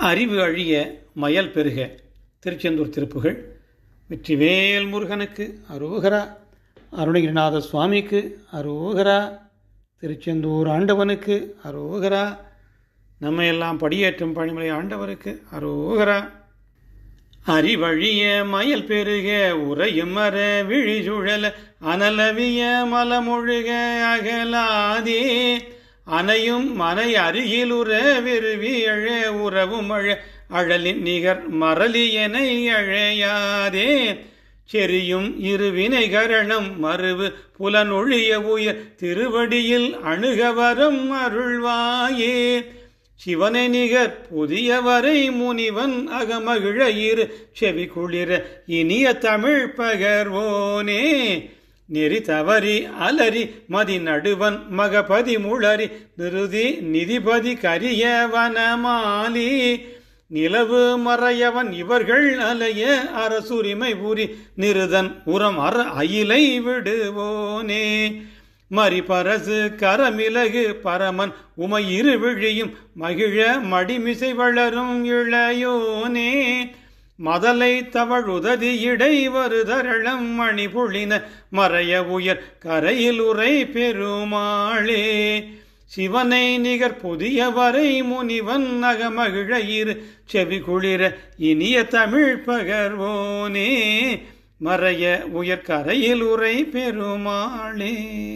அறிவு அழிய மயல் பெருக. திருச்செந்தூர் திருப்புகள் வெற்றிவேல் முருகனுக்கு அரோகரா அருணகிரிநாத சுவாமிக்கு அரோகரா திருச்செந்தூர் ஆண்டவனுக்கு அரோகரா நம்ம எல்லாம் படியேற்றும் பணிமுறை ஆண்டவருக்கு அரோகரா அறிவழிய மயல் பெருக உறையும் மர விழிசுழல அனலவிய மலமொழுக அகலாதே. அணையும் மனை அருகில் உற விருவி அழ உறவும் அழ அழலின் நிகர் மரளியனை அழையாதே. செரியும் இருவினை கரணம் மறுவு புலனொழிய உயர் திருவடியில் அணுகவரம் அருள்வாயே. சிவனை நிகர் புதியவரை முனிவன் அகமகிழ இரு செவி குளிர இனிய தமிழ் பகர்வோனே. நெறி தவறி அலறி மதி நடுவன் மகபதி முளறி நிருதி நிதிபதி கரிய வனமாலி நிலவு மறையவன் இவர்கள் அலைய அரசுரிமை புரி நிருதன் உரம் அற அயிலை விடுவோனே. மறிபரசு கரமிலகு பரமன் உமையிரு விழியும் மகிழ மடிமிசை வளரும் இளையோனே. மதலை தவழுததி உததி இடை வருதரளம் மணி பொழின மறைய உயர் கரையில் உரை பெருமாளே. சிவனை நிகர் புதிய வரை முனிவன் நகமகிழ செவி குளிர இனிய தமிழ் பகர்வோனே. மறைய உயர் கரையில் உரை பெருமாளே.